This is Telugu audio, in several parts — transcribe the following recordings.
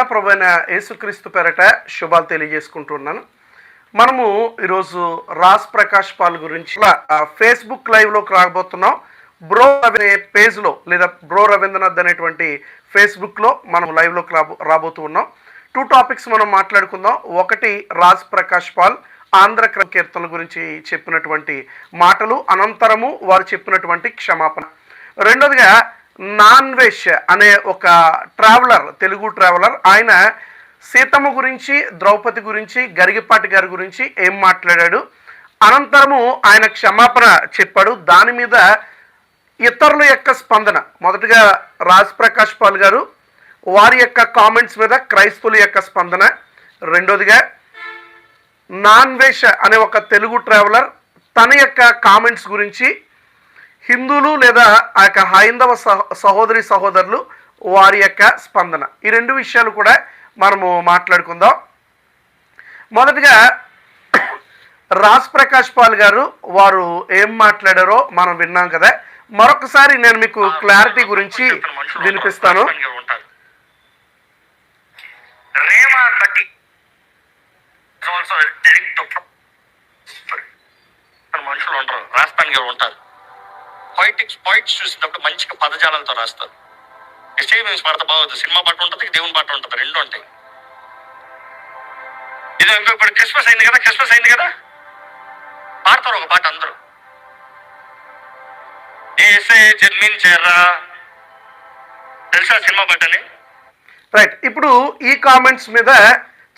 కూడా ప్రభుత్వ యేసుక్రీస్తు పేరట శుభాలు తెలియజేసుకుంటున్నాను. మనము ఈరోజు రాజ్ ప్రకాష్ పాల్ గురించి ఫేస్బుక్ లైవ్లోకి రాబోతున్నాం. బ్రో అనే పేజ్లో లేదా బ్రో రవీంద్రనాథ్ అనేటువంటి ఫేస్బుక్లో మనం లైవ్లోకి రాబో రాబోతూ ఉన్నాం. టూ టాపిక్స్ మనం మాట్లాడుకుందాం. ఒకటి రాజ్ ప్రకాష్ పాల్ ఆంధ్ర కీర్తనల గురించి చెప్పినటువంటి మాటలు అనంతరము వారు చెప్పినటువంటి క్షమాపణ. రెండోదిగా నాన్ వెజ్ అనే ఒక ట్రావెలర్ తెలుగు ట్రావెలర్ ఆయన సీతమ్మ గురించి ద్రౌపది గురించి గరిగిపాటి గారి గురించి ఏం మాట్లాడాడు? అనంతరము ఆయన క్షమాపణ చెప్పాడు. దాని మీద ఇతరుల యొక్క స్పందన. మొదటగా రాజ్ ప్రకాష్ పాల్ గారు వారి యొక్క కామెంట్స్ మీద క్రైస్తవుల యొక్క స్పందన. రెండోదిగా నాన్ వెజ్ అనే ఒక తెలుగు ట్రావెలర్ తన యొక్క కామెంట్స్ గురించి హిందువులు లేదా ఆ యొక్క హైందవ సహ సహోదరి సహోదరులు వారి యొక్క స్పందన. ఈ రెండు విషయాలు కూడా మనము మాట్లాడుకుందాం. మొదటగా రాజ్ ప్రకాష్ పాల్ గారు వారు ఏం మాట్లాడారో మనం విన్నాం కదా. మరొకసారి నేను మీకు క్లారిటీ గురించి వినిపిస్తాను. మనుషులు ఉంటారు. రాస్తానికి ఉంటారు. పొయిటిక్స్ పాయింట్స్ చూసినప్పుడు మంచిగా పదజాలంతో రాస్తారు. స్టేవింగ్స్ పాట బాగోదు. సినిమా పాట ఉంటుంది దేవుని పాట ఉంటుంది రెండు ఉంటాయి. ఇది ఇప్పుడు క్రిస్మస్ అయింది కదా క్రిస్మస్ అయింది కదా? పాడతారు ఒక పాట అందరూ. ఏసే జన్మించారా? తెలుసా సినిమా పాటని? రైట్ ఇప్పుడు ఈ కామెంట్స్ మీద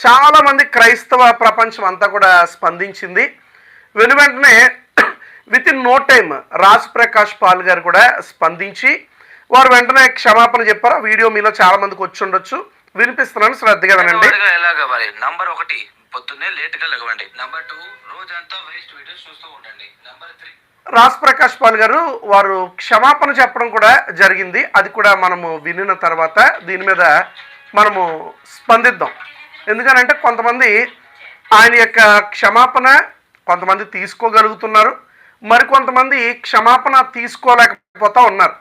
చాలా మంది క్రైస్తవ ప్రపంచం అంతా కూడా స్పందించింది. వెను వెంటనే with in no time Raj Prakash Paul గారు కూడా స్పందించి వారు వెంటనే క్షమాపణ చెప్పారు. ఆ వీడియో మీలో చాలా మందికి వచ్చి ఉండొచ్చు. వినిపిస్తున్నాను. శ్రద్ధగా వినండి. వాడిగా ఎలాగ మరి నంబర్ ఒకటి పొద్దున్నే లేట్గా లెగవండి నంబర్ టూ రోజంతా వేస్ట్ వీడియోస్ చూస్తూ ఉండండి. Number three. రాజ్ ప్రకాష్ పాల్ గారు వారు క్షమాపణ చెప్పడం కూడా జరిగింది. అది కూడా మనము వినిన తర్వాత దీని మీద మనము స్పందిద్దాం. ఎందుకనంటే కొంతమంది ఆయన యొక్క క్షమాపణ కొంతమంది తీసుకోగలుగుతున్నారు. మరికొంతమంది క్షమాపణ తీసుకోలేకపోతా ఉన్నారు.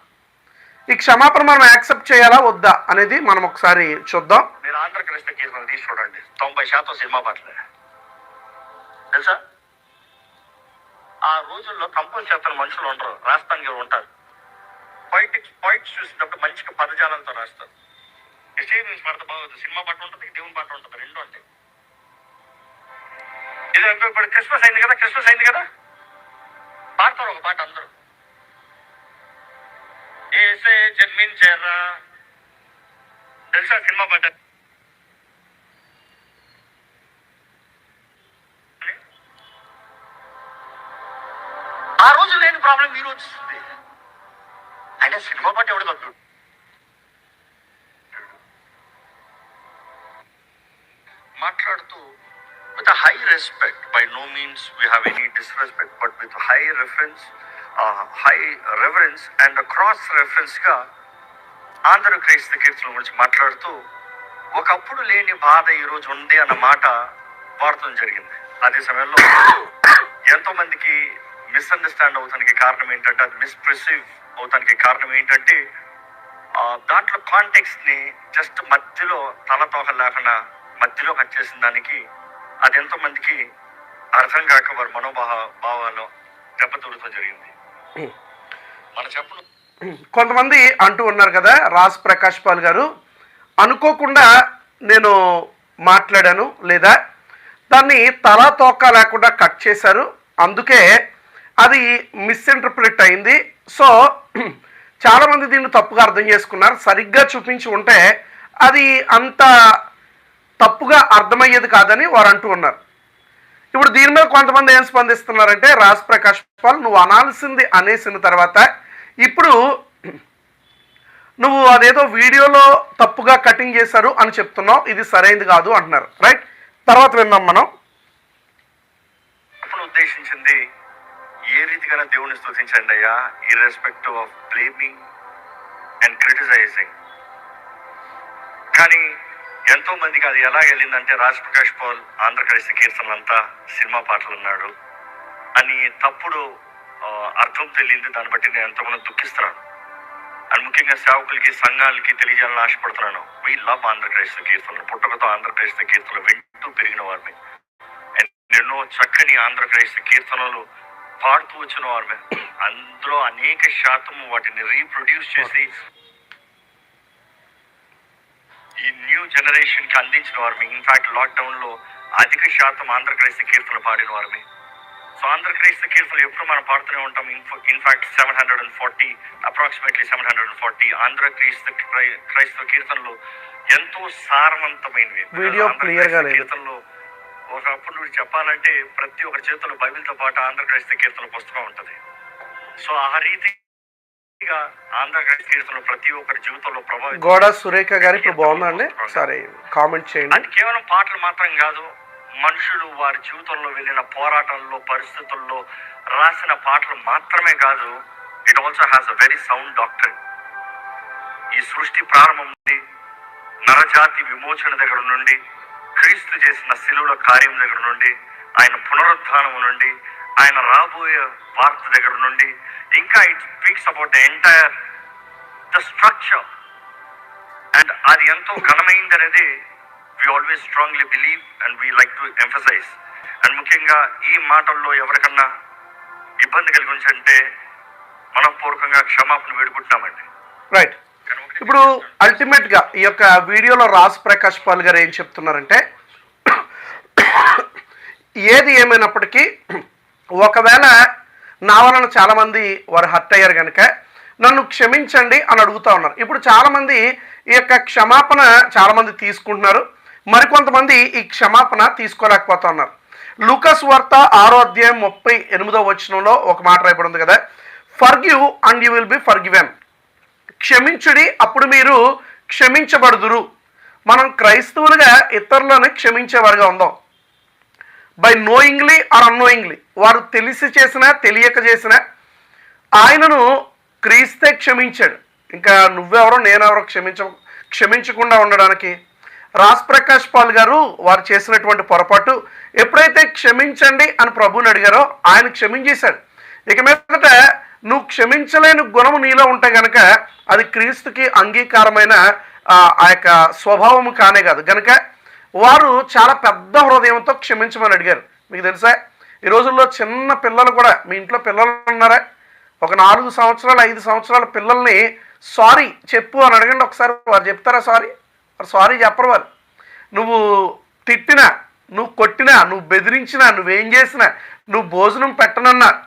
ఈ క్షమాపణ మనం యాక్సెప్ట్ చేయాలా వద్దా అనేది మనం ఒకసారి చూద్దాం. మీరు ఆంధ్రప్రదేశ్ కేసులు తీసి చూడండి తొంభై శాతం సినిమా పాటలే. తెలుసా? ఆ రోజుల్లో కంపోజ్ చేస్తున్న మనుషులు ఉండరు. రాస్తానికి ఉంటారు. పాయింట్స్ పాయింట్స్ చూసినప్పుడు మంచిగా పదజాలంతో రాస్తారు. స్టేవింగ్స్ పాట సినిమా పాట ఉంటుంది దేవుని పాట ఉంటుంది. రెండు ఉంటాయి. ఇది ఇప్పుడు క్రిస్మస్ అయింది కదా క్రిస్మస్ అయింది కదా? పాడతారు ఒక పాట అందరూ ఏసే జన్మించారా? తెలుసా సినిమా పాట? ఆ రోజు లేని ప్రాబ్లం మీరు వచ్చింది ఆయన సినిమా పాట ఎవడు తగ్గు మాట్లాడుతూ with respect by no means we have any disrespect but with high reference high reference and cross రెఫరెన్స్గా ఆంధ్ర క్రైస్త కీర్తన గురించి మాట్లాడుతూ ఒకప్పుడు లేని బాధ ఈ రోజు ఉంది అన్న మాట వాడటం జరిగింది. అదే సమయంలో ఎంతో మందికి మిస్అండర్స్టాండ్ అవుతానికి కారణం ఏంటంటే అది మిస్ప్రెసివ్ అవుతానికి కారణం ఏంటంటే దాంట్లో కాంటెక్స్ట్ని జస్ట్ మధ్యలో తలతోహ లేకుండా మధ్యలో కట్ చేసిన దానికి అది ఎంతో మందికి అర్థం కాక వారి మనోభావ భావాలు దెబ్బతూడటం జరిగింది. మన చెప్పను కొంతమంది అంటూ ఉన్నారు కదా రాజ్ ప్రకాష్ పాల్ గారు. అనుకోకుండా నేను మాట్లాడాను లేదా? దాన్ని తలా తోక లేకుండా కట్ చేశారు. అందుకే అది మిస్ఇంటర్ప్రిట్ అయింది. సో చాలామంది దీన్ని తప్పుగా అర్థం చేసుకున్నారు. సరిగ్గా చూపించి ఉంటే అది అంత తప్పుగా అర్థమయ్యేది కాదని వారు అంటూ ఉన్నారు. ఇప్పుడు దీని మీద కొంతమంది ఏం స్పందిస్తున్నారంటే రాజ్ ప్రకాష్ పాల్ నువ్వు అనాల్సింది అనేసిన తర్వాత ఇప్పుడు నువ్వు అదేదో వీడియోలో తప్పుగా కటింగ్ చేశారు అని చెప్తున్నావు ఇది సరైనది కాదు అంటున్నారు. రైట్? తర్వాత విన్నాం మనం. ఉద్దేశించింది ఏ రీతిగా దేవుని స్థుతించండి అయ్యా irrespective of blaming and criticising కానీ ఎంతో మందికి అది ఎలా వెళ్ళిందంటే రాజ్ ప్రకాష్ పాల్ ఆంధ్రప్రదేశ్ కీర్తనలంతా సినిమా పాటలు అన్నాడు అని తప్పుడు అర్థం తెలియంది. దాన్ని బట్టి నేను ఎంతమంది దుఃఖిస్తున్నాను. అండ్ ముఖ్యంగా సేవకులకి సంఘాలకి తెలియజేయాలని ఆశపడుతున్నాను. వీ లవ్ ఆంధ్రప్రదేశ్ కీర్తనలు. పుట్టకతో ఆంధ్రప్రదేశ్ కీర్తనలు వింటూ పెరిగిన వారిని. ఎన్నో చక్కని ఆంధ్రప్రదేశ్ కీర్తనలు పాడుతూ వచ్చిన వారిని. అందులో అనేక శాతం వాటిని రీప్రొడ్యూస్ చేసి ఈ న్యూ జనరేషన్కి అందించిన వారిని. ఇన్ఫాక్ట్ లాక్డౌన్లో అధిక శాతం ఆంధ్రప్రదేశ్ కీర్తనలు పాడిన వారిని. సో ఆంధ్రప్రదేశ్ కీర్తనలు ఎప్పుడు మనం పాడుతూనే ఉంటాం? In fact seven hundred and forty approximately seven hundred and forty Andhra క్రీస్తు క్రై- క్రైస్తవ కీర్తనలు ఎంతో సారవంతమైనవి. కీర్తనలు ఒకప్పుడు నుండి చెప్పాలంటే ప్రతి ఒక్కరి చేతుల్లో బైబిల్తో పాటు ఆంధ్రప్రదేశ్ కీర్తన పుస్తకం ఉంటుంది. సో ఆ కీర్తనలు ప్రతి ఒక్కరి జీవితంలో ప్రభావితం గోడ సురేఖ గారు ఇప్పుడు బాగుందండి సరే కామెంట్ చేయండి. అది కేవలం పాటలు మాత్రం కాదు మనుషులు వారి జీవితంలో వెళ్ళిన పోరాటంలో పరిస్థితుల్లో రాసిన పాటలు మాత్రమే కాదు it also has a very sound doctor ఈ సృష్టి ప్రారంభం నుండి నరజాతి విమోచన దగ్గర నుండి క్రీస్తు చేసిన శిలువుల కార్యం దగ్గర నుండి ఆయన పునరుద్ధానం నుండి ఆయన రాబోయే వార్త దగ్గర నుండి ఇంకా it speaks about the entire the structure and అది ఎంతో ఘనమైంది అనేది we always strongly believe and we like to emphasise and ముఖ్యంగా ఈ మాటల్లో ఎవరికన్నా ఇబ్బంది కలిగి ఉంచంటే మనపూర్వకంగా క్షమాపణ వేడుకుంటున్నామండి. రైట్ ఇప్పుడు అల్టిమేట్గా ఈ యొక్క వీడియోలో రాజ్ ప్రకాష్ పాల్ గారు ఏం చెప్తున్నారంటే ఏది ఏమైనప్పటికీ ఒకవేళ నా వలన చాలామంది వారు హర్ట్ అయ్యారు కనుక నన్ను క్షమించండి అని అడుగుతా ఉన్నారు. ఇప్పుడు చాలామంది ఈ యొక్క క్షమాపణ చాలామంది తీసుకుంటున్నారు. మరికొంతమంది ఈ క్షమాపణ తీసుకోలేకపోతా ఉన్నారు. లూకస్ వార్త ఆరో అధ్యాయం ముప్పై ఎనిమిదో వచనంలో ఒక మాట రాయబడి ఉంది కదా forgive and you will be forgiven క్షమించుడి అప్పుడు మీరు క్షమించబడుదురు. మనం క్రైస్తవులుగా ఇతరులను క్షమించేవారుగా ఉందాం. బై నోయింగ్లీ ఆర్ అన్నోయింగ్లీ వారు తెలిసి చేసినా తెలియక చేసినా ఆయనను క్రీస్తే క్షమించాడు. ఇంకా నువ్వెవరో నేనెవరో క్షమించ క్షమించకుండా ఉండడానికి రాజ్ ప్రకాష్ పాల్ గారు వారు చేసినటువంటి పొరపాటు ఎప్పుడైతే క్షమించండి అని ప్రభుని అడిగారో ఆయన క్షమించేశాడు. ఇక మీదట నువ్వు క్షమించలేని గుణము నీలో ఉంటే గనక అది క్రీస్తుకి అంగీకారమైన ఆ ఆ యొక్క స్వభావము కానే కాదు. గనక వారు చాలా పెద్ద హృదయంతో క్షమించమని అడిగారు. మీకు తెలుసా? ఈ రోజుల్లో చిన్న పిల్లలు కూడా మీ ఇంట్లో పిల్లలు ఉన్నారా? ఒక నాలుగు సంవత్సరాలు ఐదు సంవత్సరాల పిల్లల్ని సారీ చెప్పు అని అడగండి ఒకసారి. వారు చెప్తారా సారీ? వారు సారీ చెప్పరు వారు. నువ్వు తిట్టినా నువ్వు కొట్టినా నువ్వు బెదిరించినా నువ్వేం చేసినా నువ్వు భోజనం పెట్టనన్నా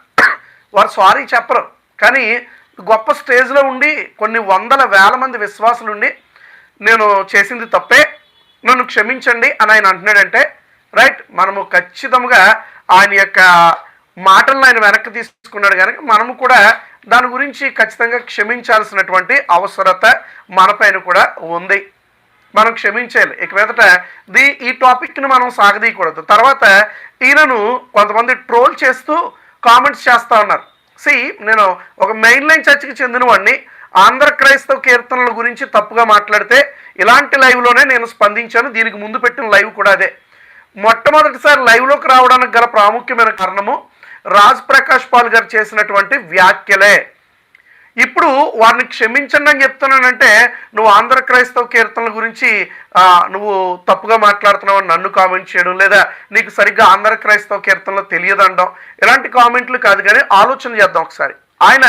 వారు సారీ చెప్పరు. కానీ గొప్ప స్టేజ్లో ఉండి కొన్ని వందల వేల మంది విశ్వాసులు ఉండి నేను చేసింది తప్పే. నన్ను క్షమించండి అని ఆయన అంటున్నాడంటే రైట్ మనము ఖచ్చితంగా ఆయన యొక్క మాటలను ఆయన వెనక్కి తీసుకున్నాడు కనుక మనము కూడా దాని గురించి ఖచ్చితంగా క్షమించాల్సినటువంటి అవసరత మనపైన కూడా ఉంది. మనం క్షమించాలి. ఇక మీదట ది ఈ టాపిక్ని మనం సాగదీయకూడదు. తర్వాత ఈయనను కొంతమంది ట్రోల్ చేస్తూ కామెంట్స్ చేస్తూ ఉన్నారు. సి నేను ఒక మెయిన్ లైన్ చర్చికి చెందిన వాడిని ఆంధ్ర క్రైస్తవ కీర్తనల గురించి తప్పుగా మాట్లాడితే ఇలాంటి లైవ్లోనే నేను స్పందించాను. దీనికి ముందు పెట్టిన లైవ్ కూడా అదే. మొట్టమొదటిసారి లైవ్లోకి రావడానికి గల ప్రాముఖ్యమైన కారణము రాజ్ ప్రకాష్ పాల్ గారు చేసినటువంటి వ్యాఖ్యలే. ఇప్పుడు వారిని క్షమించండి అని చెప్తున్నానంటే నువ్వు ఆంధ్ర క్రైస్తవ కీర్తనల గురించి నువ్వు తప్పుగా మాట్లాడుతున్నావు అని నన్ను కామెంట్ చేయడం లేదా నీకు సరిగ్గా ఆంధ్ర క్రైస్తవ కీర్తనలో తెలియదండం ఇలాంటి కామెంట్లు కాదు కానీ ఆలోచన చేద్దాం ఒకసారి. ఆయన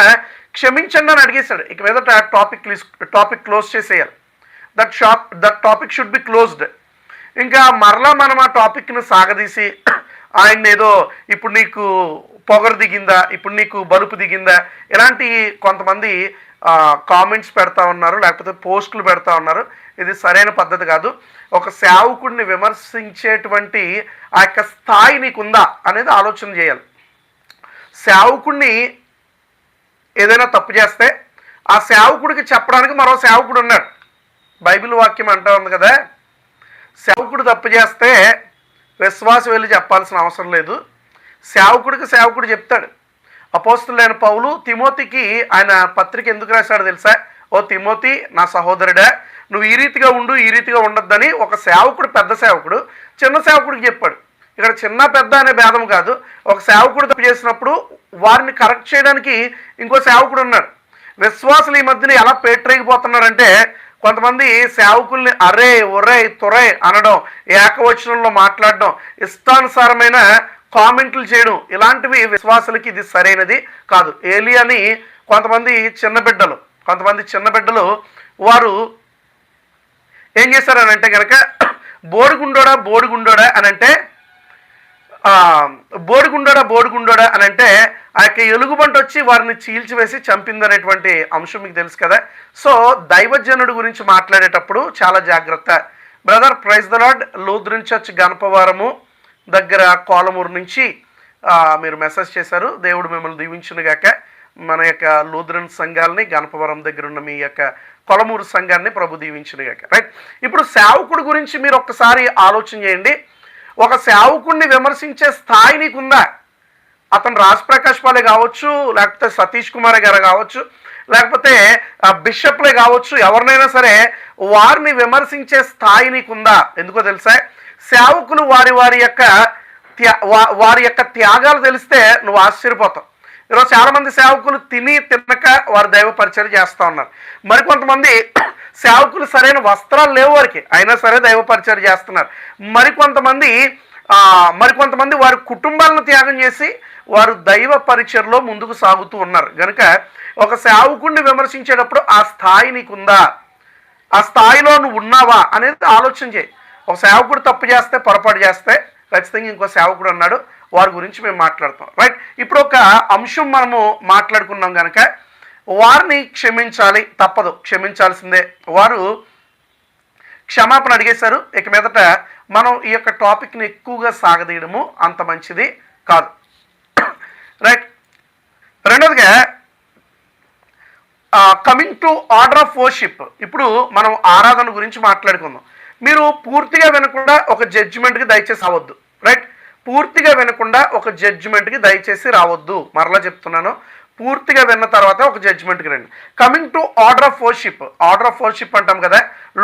క్షమించండి అని అడిగేశాడు. ఇక మీదట టాపిక్ టాపిక్ క్లోజ్ చేసేయాలి. That shop that topic should be closed ఇంకా మరలా మనం ఆ టాపిక్ను సాగదీసి ఆయన ఏదో ఇప్పుడు నీకు పొగరు దిగిందా ఇప్పుడు నీకు బలుపు దిగిందా ఇలాంటి కొంతమంది కామెంట్స్ పెడతా ఉన్నారు లేకపోతే పోస్టులు పెడతా ఉన్నారు. ఇది సరైన పద్ధతి కాదు. ఒక సేవకుడిని విమర్శించేటువంటి ఆ యొక్క స్థాయి నీకుందా అనేది ఆలోచన చేయాలి. సేవకుడిని ఏదైనా తప్పు చేస్తే ఆ సేవకుడికి చెప్పడానికి మరో సేవకుడు ఉన్నాడు. బైబిల్ వాక్యం అంటూ ఉంది కదా సేవకుడు తప్పు చేస్తే విశ్వాసం వెళ్ళి చెప్పాల్సిన అవసరం లేదు. సేవకుడికి సేవకుడు చెప్తాడు. అపోస్తులైన పౌలు తిమోతికి ఆయన పత్రిక ఎందుకు రాశాడు తెలుసా? ఓ తిమోతి నా సహోదరుడా నువ్వు ఈ రీతిగా ఉండు ఈ రీతిగా ఉండొద్దని ఒక సేవకుడు పెద్ద సేవకుడు చిన్న సేవకుడికి చెప్పాడు. ఇక్కడ చిన్న పెద్ద అనే భేదం కాదు. ఒక సేవకుడు తప్పు చేసినప్పుడు వారిని కరెక్ట్ చేయడానికి ఇంకో సేవకుడు ఉన్నాడు. విశ్వాసులు ఈ మధ్యన ఎలా పేటరేగిపోతున్నారంటే కొంతమంది సేవకుల్ని అరే ఒరే తొరే అనడం ఏకవచనంలో మాట్లాడడం ఇష్టానుసారమైన కామెంట్లు చేయడం ఇలాంటివి విశ్వాసులకి ఇది సరైనది కాదు. ఏలియాని కొంతమంది చిన్న బిడ్డలు కొంతమంది చిన్న బిడ్డలు వారు ఏం చేశారనంటే కనుక బోడిగుండోడా బోడిగుండోడా అని అంటే బోడిగుండోడా బోడిగుండోడా అని అంటే ఆ యొక్క ఎలుగుబంట వచ్చి వారిని చీల్చివేసి చంపిందనేటువంటి అంశం మీకు తెలుసు కదా. సో దైవజనుడు గురించి మాట్లాడేటప్పుడు చాలా జాగ్రత్త. Brother praise the lord Lutheran church Ganapavaram దగ్గర కోలమూరు నుంచి మీరు మెసేజ్ చేశారు. దేవుడు మిమ్మల్ని దీవించునుగాక. మన యొక్క లూద్రన్ సంఘాలని గణపవరం దగ్గర ఉన్న మీ యొక్క కొలమూరు సంఘాన్ని ప్రభు దీవించినగాక. రైట్ ఇప్పుడు సేవకుడు గురించి మీరు ఒక్కసారి ఆలోచన చేయండి. ఒక సేవకుణ్ణి విమర్శించే స్థాయి నీకుందా? అతను రాజ్ ప్రకాష్ పాలే కావచ్చు లేకపోతే సతీష్ కుమార్ గారు కావచ్చు లేకపోతే ఆ, బిషప్లే కావచ్చు ఎవరినైనా సరే వారిని విమర్శించే స్థాయి నీకుందా? ఎందుకో తెలుసా? సేవకులు వారి వారి యొక్క త్యా- వారి యొక్క త్యాగాలు తెలిస్తే నువ్వు ఆశ్చర్యపోతావు. ఈరోజు చాలామంది సేవకులు తిని తినక వారు దైవ పరిచయం చేస్తూ ఉన్నారు. మరికొంతమంది సేవకులు సరైన వస్త్రాలు లేవు వారికి. అయినా సరే దైవ పరిచయం చేస్తున్నారు. మరికొంతమంది మరికొంతమంది వారి కుటుంబాలను త్యాగం చేసి వారు దైవ పరిచయలో ముందుకు సాగుతూ ఉన్నారు. కనుక ఒక సేవకుడిని విమర్శించేటప్పుడు ఆ స్థాయి నీకుందా? ఆ స్థాయిలో నువ్వు ఉన్నావా? అనేది ఆలోచన చేయి. ఒక సేవకుడు తప్పు చేస్తే పొరపాటు చేస్తే ఖచ్చితంగా ఇంకో సేవకుడు అన్నాడు. వారి గురించి మేము మాట్లాడతాం. రైట్? ఇప్పుడు ఒక అంశం మనము మాట్లాడుకున్నాం కనుక వారిని క్షమించాలి తప్పదు. క్షమించాల్సిందే. వారు క్షమాపణ అడిగేశారు. ఇక మీదట మనం ఈ యొక్క టాపిక్ని ఎక్కువగా సాగదీయడము అంత మంచిది కాదు. రైట్ రెండవదిగా coming to order of worship ఇప్పుడు మనం ఆరాధన గురించి మాట్లాడుకుందాం. మీరు పూర్తిగా వినకుండా ఒక జడ్జిమెంట్కి దయచేసి రావద్దు. రైట్ పూర్తిగా వినకుండా ఒక జడ్జిమెంట్కి దయచేసి రావద్దు. మరలా చెప్తున్నాను. పూర్తిగా విన్న తర్వాత ఒక జడ్జిమెంట్కి రండి. Coming to order of worship order of worship అంటాం కదా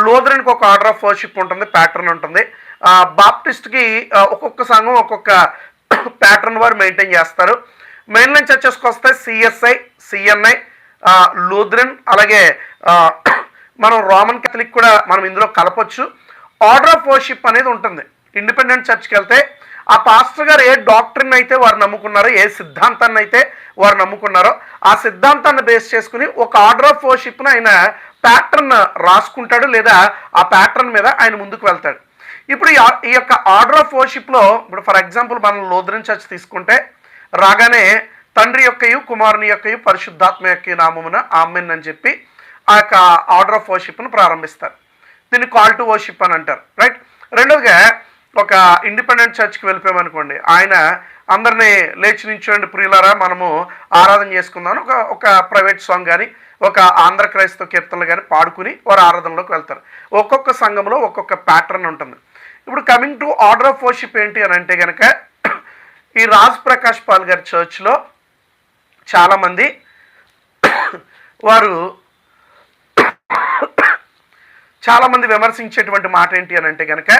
లోదరన్కి ఒక ఆర్డర్ ఆఫ్ వర్షిప్ ఉంటుంది ప్యాటర్న్ ఉంటుంది. బాప్టిస్ట్కి ఒక్కొక్క సంఘం ఒక్కొక్క ప్యాటర్న్ వారు మెయింటైన్ చేస్తారు. మెయిన్ లైన్ చర్చెస్కి వస్తే సిఎస్ఐ సిఎన్ఐ లూథరన్ అలాగే మనం రోమన్ కెథలిక్ కూడా మనం ఇందులో కలపొచ్చు. ఆర్డర్ ఆఫ్ వర్షిప్ అనేది ఉంటుంది. ఇండిపెండెంట్ చర్చ్కి వెళ్తే ఆ పాస్టర్ గారు ఏ డాక్టర్ని అయితే వారు నమ్ముకున్నారో ఏ సిద్ధాంతాన్ని అయితే వారు నమ్ముకున్నారో ఆ సిద్ధాంతాన్ని బేస్ చేసుకుని ఒక ఆర్డర్ ఆఫ్ వర్షిప్ను ఆయన ప్యాటర్న్ రాసుకుంటాడు లేదా ఆ ప్యాటర్న్ మీద ఆయన ముందుకు వెళ్తాడు. ఇప్పుడు ఈ యొక్క ఆర్డర్ ఆఫ్ వర్షిప్లో ఇప్పుడు ఫర్ ఎగ్జాంపుల్ మనం లోదరన్ చర్చ్ తీసుకుంటే రాగానే తండ్రి యొక్కయు కుమారుని యొక్కయు పరిశుద్ధాత్మ యొక్క నామమున ఆమెన్ అని చెప్పి ఆ యొక్క ఆర్డర్ ఆఫ్ వర్షిప్ను ప్రారంభిస్తారు. దీన్ని కాల్ టు వర్షిప్ అని అంటారు. రైట్? రెండవగా ఒక ఇండిపెండెంట్ చర్చ్కి వెళ్ళిపోయామనుకోండి ఆయన అందరినీ లేచి నించోండి ప్రియులారా మనము ఆరాధన చేసుకుందాం ఒక ఒక ప్రైవేట్ సాంగ్ కానీ ఒక ఆంధ్ర క్రైస్తవ కీర్తనలు కానీ పాడుకుని వారు ఆరాధనలోకి వెళ్తారు. ఒక్కొక్క సంఘంలో ఒక్కొక్క ప్యాటర్న్ ఉంటుంది. ఇప్పుడు coming to order of worship ఏంటి అని అంటే కనుక ఈ రాజ్ ప్రకాష్ పాల్ గారి చర్చ్లో చాలామంది వారు చాలామంది విమర్శించేటువంటి మాట ఏంటి అని అంటే కనుక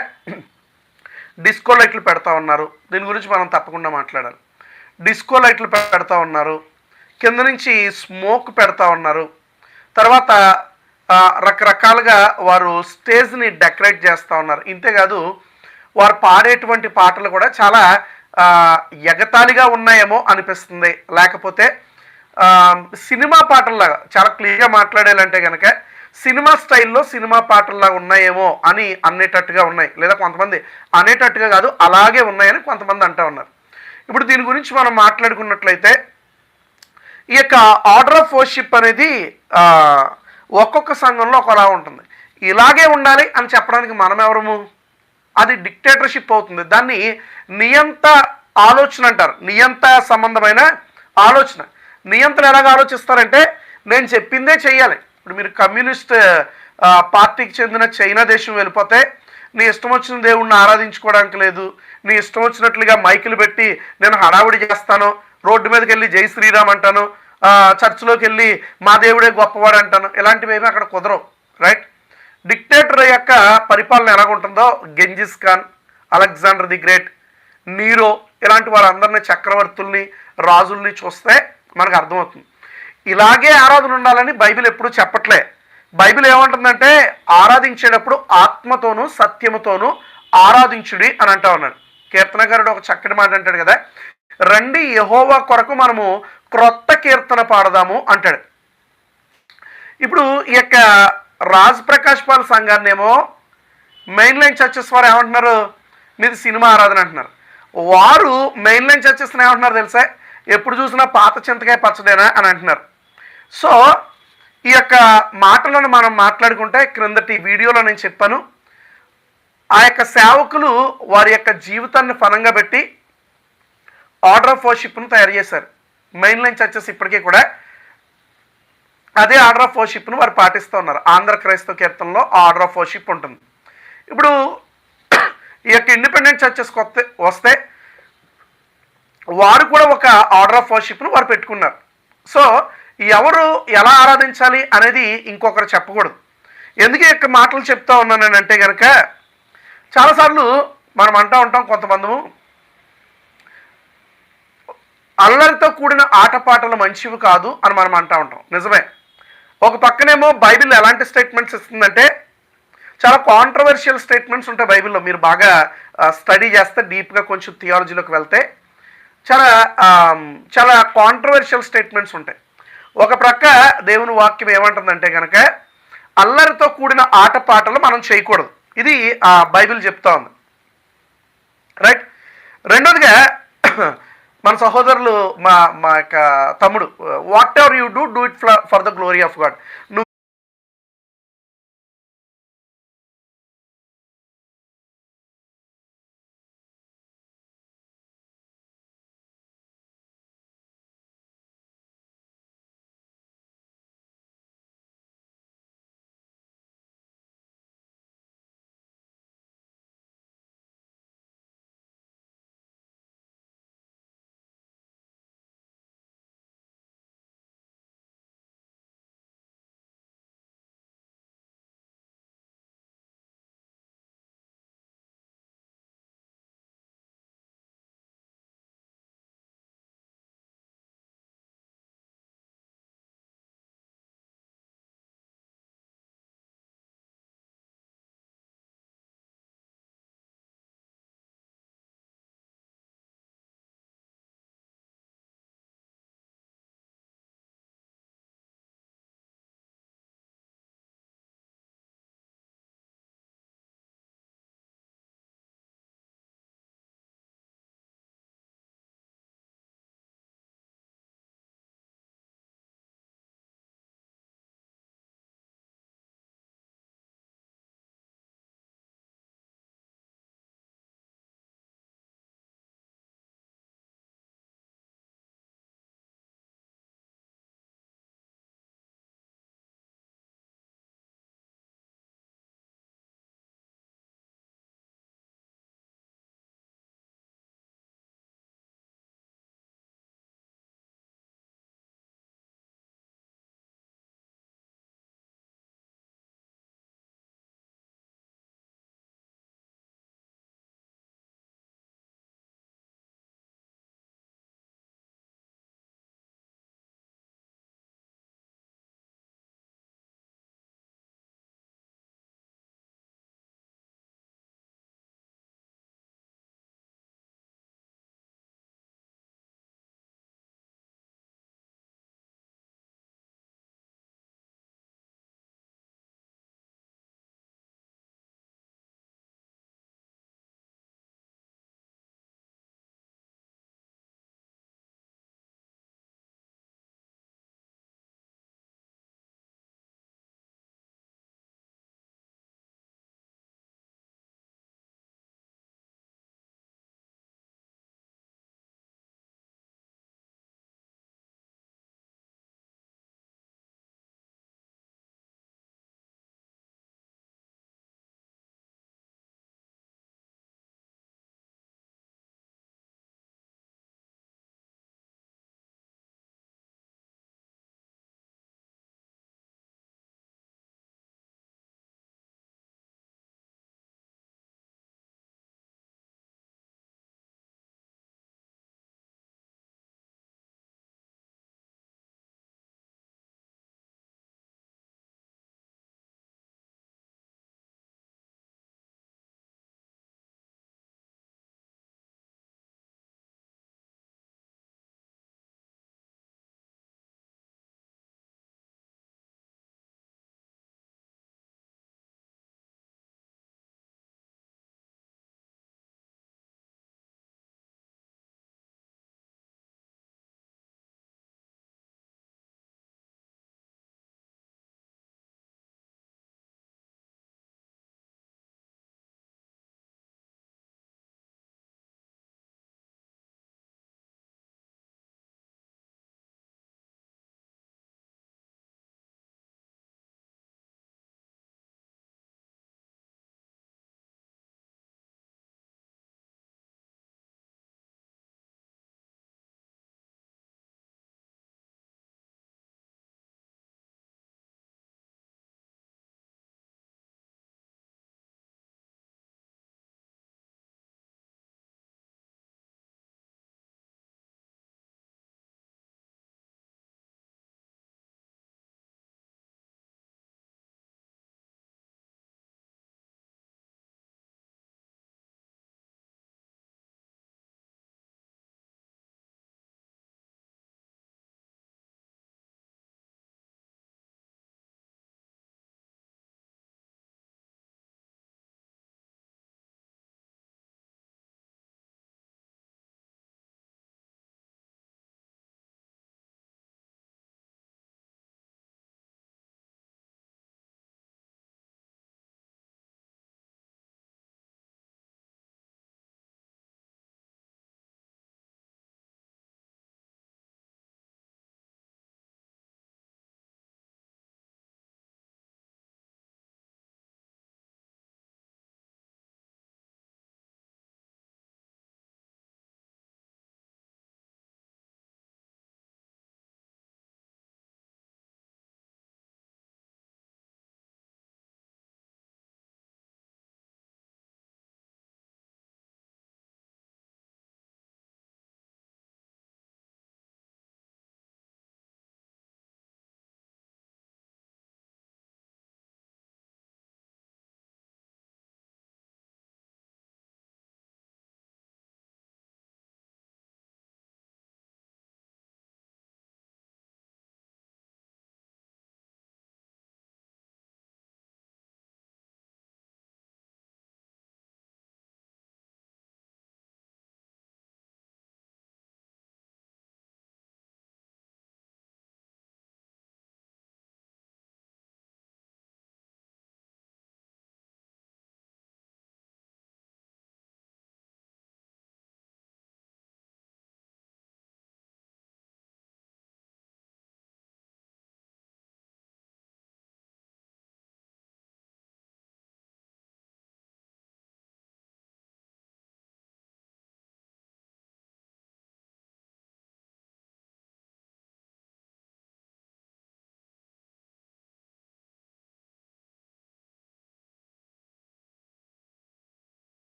డిస్కో లైట్లు పెడతా ఉన్నారు. దీని గురించి మనం తప్పకుండా మాట్లాడాలి. డిస్కో లైట్లు పెడతా ఉన్నారు. కింద నుంచి స్మోక్ పెడతా ఉన్నారు. తర్వాత రకరకాలుగా వారు స్టేజ్ని డెకరేట్ చేస్తూ ఉన్నారు. ఇంతేకాదు వారు పాడేటువంటి పాటలు కూడా చాలా ఎగతాళిగా ఉన్నాయేమో అనిపిస్తుంది. లేకపోతే సినిమా పాటల్లాగా చాలా క్లియర్గా మాట్లాడాలంటే కనుక సినిమా స్టైల్లో సినిమా పాటల్లా ఉన్నాయేమో అని అనేటట్టుగా ఉన్నాయి. లేదా కొంతమంది అనేటట్టుగా కాదు అలాగే ఉన్నాయని కొంతమంది అంటూ ఉన్నారు. ఇప్పుడు దీని గురించి మనం మాట్లాడుకున్నట్లయితే ఈ యొక్క ఆర్డర్ ఆఫ్ వర్షిప్ అనేది ఒక్కొక్క సంఘంలో ఒకలా ఉంటుంది. ఇలాగే ఉండాలి అని చెప్పడానికి మనం ఎవరము అది డిక్టేటర్షిప్ అవుతుంది. దాన్ని నియంత ఆలోచన అంటారు. నియంత సంబంధమైన ఆలోచన. నియంత్రణ ఎలాగ ఆలోచిస్తారంటే నేను చెప్పిందే చెయ్యాలి. ఇప్పుడు మీరు కమ్యూనిస్ట్ పార్టీకి చెందిన చైనా దేశం వెళ్ళిపోతే నీ ఇష్టం వచ్చిన దేవుణ్ణి ఆరాధించుకోవడానికి లేదు. నీ ఇష్టం వచ్చినట్లుగా మైకులు పెట్టి నేను హడావుడి చేస్తాను. రోడ్డు మీదకి వెళ్ళి జై శ్రీరామ్ అంటాను. చర్చిలోకి వెళ్ళి మా దేవుడే గొప్పవాడు అంటాను. ఇలాంటివి ఏమీ అక్కడ కుదరవు. రైట్? డిక్టేటర్ యొక్క పరిపాలన ఎలాగుంటుందో Genghis Khan Alexander the Great Nero ఇలాంటి వాళ్ళందరినీ చక్రవర్తుల్ని రాజుల్ని చూస్తే మనకు అర్థమవుతుంది. ఇలాగే ఆరాధన ఉండాలని బైబిల్ ఎప్పుడూ చెప్పట్లే. బైబిల్ ఏమంటుందంటే ఆరాధించేటప్పుడు ఆత్మతోనూ సత్యముతోనూ ఆరాధించుడి అని అంటా ఉన్నాడు. కీర్తనకారుడు ఒక చక్కటి మాట అంటాడు కదా రండి యహోవా కొరకు మనము క్రొత్త కీర్తన పాడదాము అంటాడు. ఇప్పుడు ఈ యొక్క రాజ్ ప్రకాష్ పాల్ సంఘాన్ని ఏమో మెయిన్ లైన్ చర్చెస్ వారు ఏమంటున్నారు? మీది సినిమా ఆరాధన అంటున్నారు. వారు మెయిన్ లైన్ చర్చెస్ ఏమంటున్నారు తెలుసా? ఎప్పుడు చూసినా పాత చింతకాయ పచ్చడేనా అని అంటున్నారు. సో ఈ యొక్క మాటలను మనం మాట్లాడుకుంటే క్రిందటి వీడియోలో నేను చెప్పాను. ఆ యొక్క సేవకులు వారి యొక్క జీవితాన్ని ఫలంగా పెట్టి ఆర్డర్ ఆఫ్ వర్షిప్ను తయారు చేశారు. మెయిన్ లైన్ చర్చెస్ ఇప్పటికీ కూడా అదే ఆర్డర్ ఆఫ్ వర్షిప్ను వారు పాటిస్తూ ఉన్నారు. ఆంధ్ర క్రైస్తవ కీర్తనలో ఆర్డర్ ఆఫ్ వర్షిప్ ఉంటుంది. ఇప్పుడు ఈ యొక్క ఇండిపెండెంట్ చర్చెస్కి వస్తే వస్తే వారు కూడా ఒక ఆర్డర్ ఆఫ్ వర్షిప్ను వారు పెట్టుకున్నారు. సో ఎవరు ఎలా ఆరాధించాలి అనేది ఇంకొకరు చెప్పకూడదు. ఎందుకే ఇక్కడ యొక్క మాటలు చెప్తా ఉన్నాను అంటే కనుక చాలాసార్లు మనం అంటూ ఉంటాం కొంతమంది అల్లరితో కూడిన ఆటపాటలు మంచివి కాదు అని మనం అంటూ ఉంటాం. నిజమే. ఒక పక్కనేమో బైబిల్ ఎలాంటి స్టేట్మెంట్స్ ఇస్తుందంటే చాలా కాంట్రవర్షియల్ స్టేట్మెంట్స్ ఉంటాయి బైబిల్లో. మీరు బాగా స్టడీ చేస్తే డీప్గా కొంచెం థియాలజీలోకి వెళ్తే చాలా చాలా కాంట్రవర్షియల్ స్టేట్మెంట్స్ ఉంటాయి. ఒక ప్రక్క దేవుని వాక్యం ఏమంటుందంటే కనుక అల్లరితో కూడిన ఆటపాటలు మనం చేయకూడదు. ఇది ఆ బైబిల్ చెప్తా ఉంది. రైట్ రెండోదిగా మన సహోదరులు మా మా యొక్క తమ్ముడు whatever you do do it for the glory of God నువ్వు